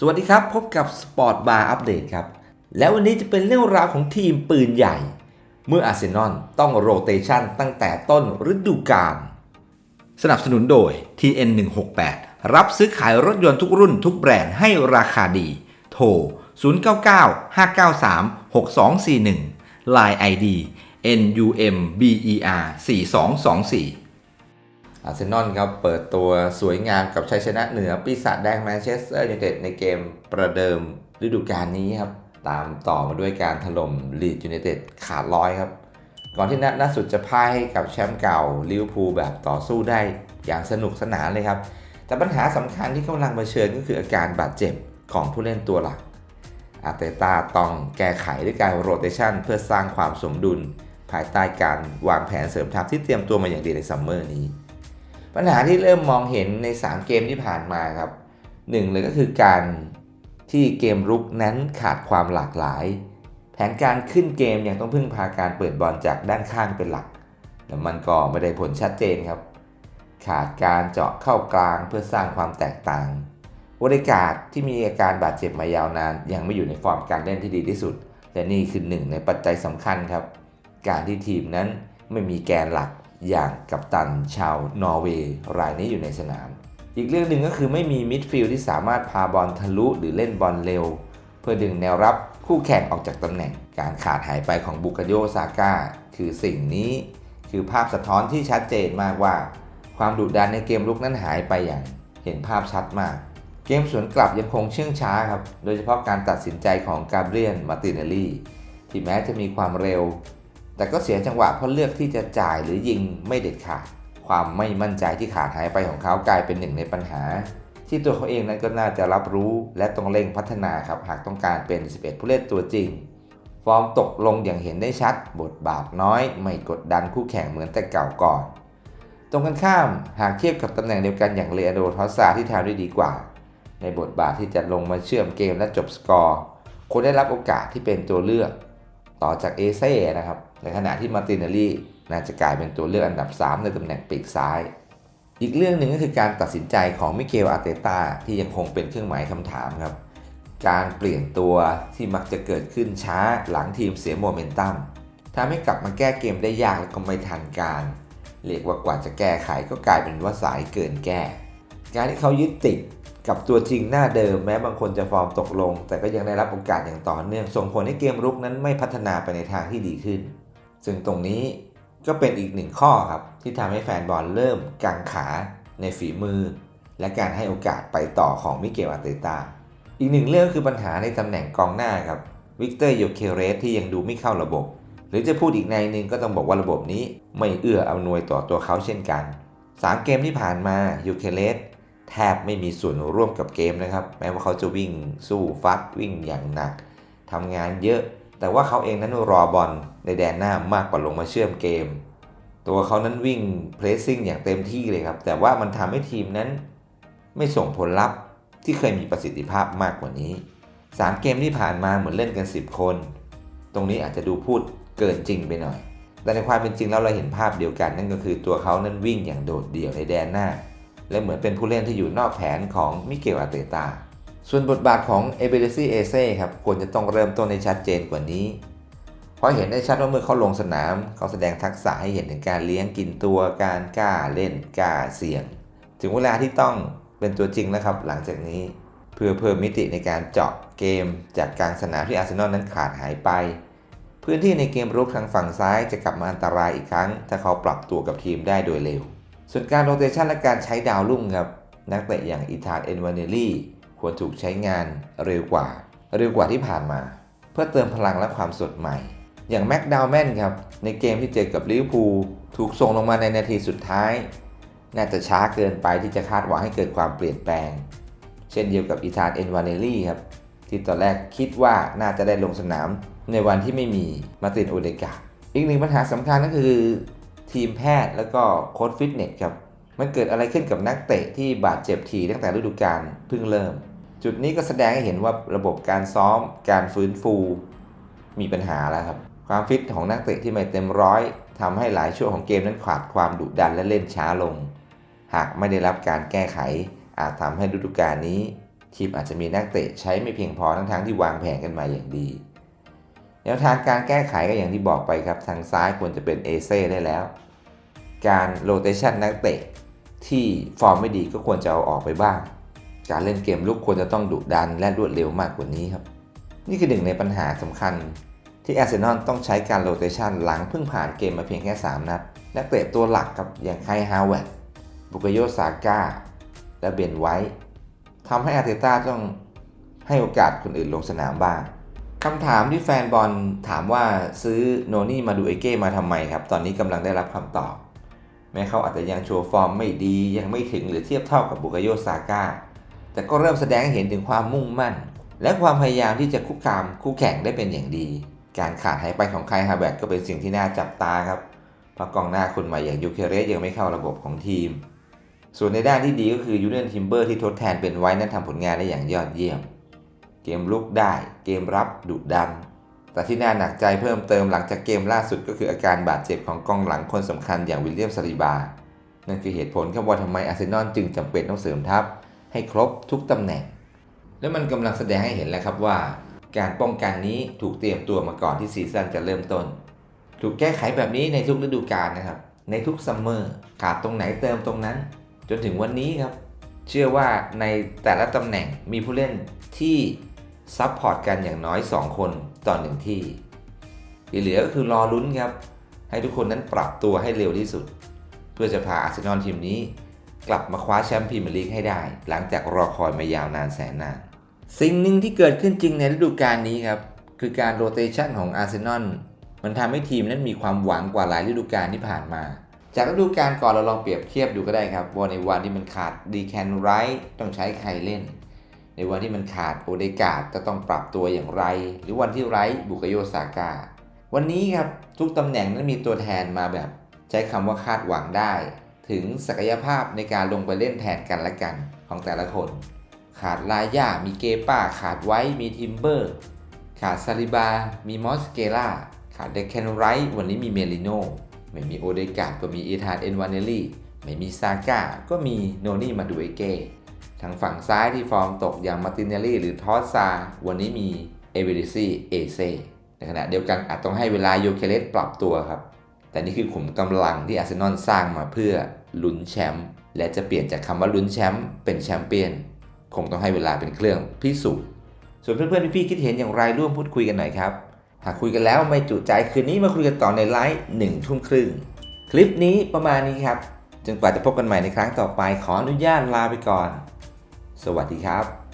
สวัสดีครับ พบกับสปอร์ตบาร์อัปเดตครับ แล้ววันนี้จะเป็นเรื่องราวของทีมปืนใหญ่ เมื่ออาร์เซนอลต้องโรเตชันตั้งแต่ต้นฤดูกาลสนับสนุนโดย TN 168 รับซื้อขายรถยนต์ทุกรุ่นทุกแบรนด์ให้ราคาดี โทร 099 593 6241 Line ID NUMBER 4224 อาร์เซนอลครับเปิดตัวสวยงามกับชัยชนะเหนือปีศาจแดงแมนเชสเตอร์ยูไนเต็ดในเกมประเดิมฤดูกาลนี้ครับ ตามต่อมาด้วยการถล่มลีดยูไนเต็ดขาดร้อยครับ ก่อนที่นัดล่าสุดจะพ่ายให้กับแชมป์เก่าลิเวอร์พูลแบบต่อสู้ได้อย่างสนุกสนานเลยครับ แต่ปัญหาสำคัญที่กำลังเผชิญก็คืออาการบาดเจ็บของผู้เล่นตัวหลัก อาร์เตต้าต้องแก้ไขด้วยการโรเตชันเพื่อสร้างความสมดุล ภายใต้การวางแผนเสริมทัพที่เตรียมตัวมาอย่างดีในซัมเมอร์นี้ ปัญหาที่เริ่มมองเห็นใน 3 เกมที่ผ่านมาครับหนึ่งเลยก็คือการที่เกมรุกนั้นขาดความหลากหลาย แผนการขึ้นเกมยังต้องพึ่งพาการเปิดบอลจากด้านข้างเป็นหลัก แต่มันก็ไม่ได้ผลชัดเจนครับ ขาดการเจาะเข้ากลางเพื่อสร้างความแตกต่างโอเดการ์ดที่มีอาการบาดเจ็บมายาวนาน ยังไม่อยู่ในฟอร์มการเล่นที่ดีที่สุด และนี่คือหนึ่งในปัจจัยสำคัญครับ การที่ทีมนั้นไม่มีแกนหลัก อย่างกัปตันชาวนอร์เวย์รายนี้อยู่ในสนาม อีกเรื่องหนึ่งก็คือไม่มีมิดฟิลด์ที่สามารถพาบอลทะลุหรือเล่นบอลเร็ว เพื่อดึงแนวรับคู่แข่งออกจากตำแหน่ง การขาดหายไปของบุกโยซาก้าคือสิ่งนี้ คือภาพสะท้อนที่ชัดเจนมากว่า ความดุดันในเกมลุกนั้นหายไปอย่างเห็นภาพชัดมาก เกมสวนกลับยังคงเชื่องช้าครับ โดยเฉพาะการตัดสินใจของกาเบรียนมาติเนลลี่ที่แม้จะมีความเร็ว แต่ก็เสียจังหวะเพราะเลือกที่จะจ่ายหรือยิงไม่เด็ดขาด ความไม่มั่นใจที่ขาดหายไปของเขากลายเป็นหนึ่งในปัญหา ที่ตัวเขาเองนั้นก็น่าจะรับรู้และต้องเร่งพัฒนาครับหากต้องการเป็น 11 ผู้เล่นตัวจริง ฟอร์มตกลงอย่างเห็นได้ชัด บทบาทน้อย ไม่กดดันคู่แข่งเหมือนแต่เก่าก่อน ตรงกันข้ามหากเทียบกับตำแหน่งเดียวกันอย่างเลอโดทอสซาที่ทำได้ดีกว่า ในบทบาทที่จะลงมาเชื่อมเกมและจบสกอร์คนได้รับโอกาสที่เป็นตัวเลือก ต่อจากเอเซ่นะครับ ในขณะที่มาร์ตินเนลลี่น่าจะกลายเป็นตัวเลือกอันดับ 3 ในตำแหน่งปีกซ้าย อีกเรื่องหนึ่งก็คือการตัดสินใจของมิเกลอาเตตาที่ยังคงเป็นเครื่องหมายคำถามครับ การเปลี่ยนตัวที่มักจะเกิดขึ้นช้าหลังทีมเสียโมเมนตัมทำให้กลับมาแก้เกมได้ยากและก็ไม่ทันการ เรียกว่ากว่าจะแก้ไขก็กลายเป็นว่าสายเกินแก้ การที่เขายึดติด กับตัวจริงหน้าเดิมแม้บางคนจะฟอร์มตกลง แต่ก็ยังได้รับโอกาสอย่างต่อเนื่องส่งผลให้เกมรุกนั้นไม่พัฒนาไปในทางที่ดีขึ้น ซึ่งตรงนี้ก็เป็นอีกหนึ่งข้อครับ ที่ทำให้แฟนบอลเริ่มกังขาในฝีมือ และการให้โอกาสไปต่อของมิเกลอาร์เตตาอีกหนึ่งเรื่องคือปัญหาในตำแหน่งกองหน้าครับวิกเตอร์โยเคเรสที่ยังดูไม่เข้าระบบ หรือจะพูดอีกในหนึ่งก็ต้องบอกว่าระบบนี้ไม่เอื้ออำนวยต่อตัวเขาเช่นกัน 3 เกมที่ผ่านมายูเคเลส แทบไม่มีส่วนร่วมกับเกมนะครับ แม้ว่าเขาจะวิ่งสู้ฟัดวิ่งอย่างหนักทำงานเยอะ แต่ว่าเขาเองนั้นรอบอลในแดนหน้ามากกว่าลงมาเชื่อมเกม ตัวเขานั้นวิ่งเพรสซิ่งอย่างเต็มที่เลยครับ แต่ว่ามันทำให้ทีมนั้น ไม่ส่งผลลัพธ์ที่เคยมีประสิทธิภาพมากกว่านี้ 3 เกมที่ผ่านมาเหมือนเล่นกัน 10 คน ตรงนี้อาจจะดูพูดเกินจริงไปหน่อย แต่ในความเป็นจริงแล้วเราเห็นภาพเดียวกันนั่นก็คือตัวเขานั้นวิ่งอย่างโดดเดี่ยวในแดนหน้า และเหมือนเป็นผู้เล่นที่อยู่นอกแผนของมิเกลอาร์เตตา ส่วนบทบาทของเอเบเรซีเอเซ่ครับควรจะต้องเริ่มต้นในชัดเจนกว่านี้ เพราะเห็นได้ชัดว่าเมื่อเขาลงสนาม เขาแสดงทักษะให้เห็นถึงการเลี้ยงกินตัวการกล้าเล่นกล้าเสี่ยง ถึงเวลาที่ต้องเป็นตัวจริงแล้วครับหลังจากนี้ เพื่อเพิ่มมิติในการเจาะเกม จากกลางสนามที่อาร์เซนอลนั้นขาดหายไปพื้นที่ในเกมรุกทางฝั่งซ้ายจะกลับมาอันตรายอีกครั้ง ถ้าเขาปรับตัวกับทีมได้โดยเร็ว ส่วนการโรเตชันและการใช้ดาวรุ่งครับ นักเตะอย่างอิธานเอนวานเนลลี่ควรถูกใช้งานเร็วกว่า เร็วกว่าที่ผ่านมา เพื่อเติมพลังและความสดใหม่ อย่างแม็กดาวแมนครับ ในเกมที่เจอกับลิเวอร์พูลถูกส่งลงมาในนาทีสุดท้าย น่าจะช้าเกินไปที่จะคาดหวังให้เกิดความเปลี่ยนแปลง เช่นเดียวกับอิธานเอนวานเนลลี่ครับที่ตอนแรกคิดว่าน่าจะได้ลงสนามในวันที่ไม่มีมาตินโอเดกาอีกหนึ่งปัญหาสำคัญก็คือ ทีมแพทย์แล้วก็โค้ชฟิตเนสครับ มันเกิดอะไรขึ้นกับนักเตะที่บาดเจ็บทีตั้งแต่ฤดูกาลเพิ่งเริ่ม จุดนี้ก็แสดงให้เห็นว่าระบบการซ้อม การฟื้นฟู มีปัญหาแล้วครับ ความฟิตของนักเตะที่ไม่เต็มร้อยทำให้หลายช่วงของเกมนั้นขาดความดุดันและเล่นช้าลง หากไม่ได้รับการแก้ไข อาจทำให้ฤดูกาลนี้ ทีมอาจจะมีนักเตะใช้ไม่เพียงพอทั้งๆที่วางแผนกันมาอย่างดีแนวทางการแก้ไขก็อย่างที่บอกไปครับ ทางซ้ายควรจะเป็นเอเซ่ได้แล้ว การโรเตชันนักเตะที่ฟอร์มไม่ดีก็ควรจะเอาออกไปบ้าง การเล่นเกมลุกควรจะต้องดุดันและรวดเร็วมากกว่านี้ครับ นี่คือหนึ่งในปัญหาสำคัญ ที่อาร์เซนอลต้องใช้การโรเตชันหลังเพิ่งผ่านเกมมาเพียงแค่ 3 นัด นักเตะตัวหลักครับอย่างไคฮาวเวร์ดบุกโยซาก้า และเบนไวท์ทำให้อาร์เตต้าต้องให้โอกาสคนอื่นลงสนามบ้างคำถามที่แฟนบอลถามว่าซื้อโนนี่มาดูเอเก้มาทำไมครับ ตอนนี้กำลังได้รับคำตอบ แม้เขาอาจจะยังโชว์ฟอร์มไม่ดียังไม่ถึงหรือเทียบเท่ากับบุกโยซาก้าแต่ก็เริ่มแสดงให้เห็นถึงความมุ่งมั่น และความพยายามที่จะคุกคามคู่แข่งได้เป็นอย่างดี การขาดหายไปของไคฮาแบตก็เป็นสิ่งที่น่าจับตาครับเพราะกองหน้าคนใหม่อย่างยูเคเรสยังไม่เข้าระบบของทีม ส่วนในด้านที่ดีก็คือยูเนียนทิมเบอร์ที่ทดแทนเป็นไว้นั้นทำผลงานได้อย่างยอดเยี่ยม เกมลุกได้ เกมรับดุดัน แต่ที่น่าหนักใจเพิ่มเติมหลังจากเกมล่าสุดก็คืออาการบาดเจ็บของกองหลังคนสำคัญอย่างวิลเลียมซาลิบา นั่นคือเหตุผลครับว่าทำไมอาร์เซนอลจึงจำเป็นต้องเสริมทัพ ให้ครบทุกตำแหน่ง และมันกำลังแสดงให้เห็นแล้วครับว่า การป้องกันนี้ถูกเตรียมตัวมาก่อนที่ซีซั่นจะเริ่มต้น ถูกแก้ไขแบบนี้ในทุกฤดูกาลนะครับ ในทุกซัมเมอร์ขาดตรงไหนเติมตรงนั้น จนถึงวันนี้ครับ เชื่อว่าในแต่ละตำแหน่งมีผู้เล่นที่ ซับพอร์ตกันอย่างน้อย 2 คนต่อหนึ่งที่ที่เหลือก็คือรอลุ้นครับ ให้ทุกคนนั้นปรับตัวให้เร็วที่สุด เพื่อจะพาอาร์เซนอลทีมนี้ กลับมาคว้าแชมป์พรีเมียร์ลีกให้ได้ หลังจากรอคอยมายาวนานแสนนานสิ่งหนึ่งที่เกิดขึ้นจริงในฤดูกาลนี้ครับ คือการโรเตชันของอาร์เซนอลมันทำให้ทีมนั้นมีความหวังกว่าหลายฤดูกาลที่ผ่านมา จากฤดูกาลก่อนเราลองเปรียบเทียบดูก็ได้ครับว่าในวันที่มันขาดดีแคนไรท์ต้องใช้ใครเล่น ในวันที่มันขาดโอเดกาดจะต้องปรับตัวอย่างไร หรือวันที่ไร้บุกโยซาก้าวันนี้ครับทุกตำแหน่งนั้นมีตัวแทนมาแบบ ใช้คำว่าคาดหวังได้ ถึงศักยภาพในการลงไปเล่นแทนกันและกันของแต่ละคน ขาดลาย่ามีเกป้า ขาดไว้มีทิมเบอร์ ขาดซาลิบา มีมอสเกล่าขาดเดคแคนไรท์วันนี้มีเมลิโนไม่มีโอเดกาดก็มีเอธานเอนวานเนลลี่ไม่มีซาก้าก็มีโนนี่มาดูเอเก ทางฝั่งซ้ายที่ฟอร์มตกอย่างมาร์ตินเนลลี่หรือทอสซา วันนี้มีเอเวริซี่เอเซในขณะเดียวกันอาจต้องให้เวลาโยเคเลสปรับตัวครับ แต่นี่คือขุมกำลังที่อาร์เซนอลสร้างมาเพื่อลุ้นแชมป์และจะเปลี่ยนจากคำว่าลุ้นแชมป์เป็นแชมเปี้ยน คงต้องให้เวลาเป็นเครื่องพิสูจน์ส่วนเพื่อนๆพี่ๆคิดเห็นอย่างไรร่วมพูดคุยกันหน่อยครับ หากคุยกันแล้วไม่จุใจคืนนี้มาคุยกันต่อในไลฟ์หนึ่งทุ่มครึ่งคลิปนี้ประมาณนี้ครับจนกว่าจะพบกันใหม่ในครั้งต่อไปขออนุญาตลาไปก่อน สวัสดีครับ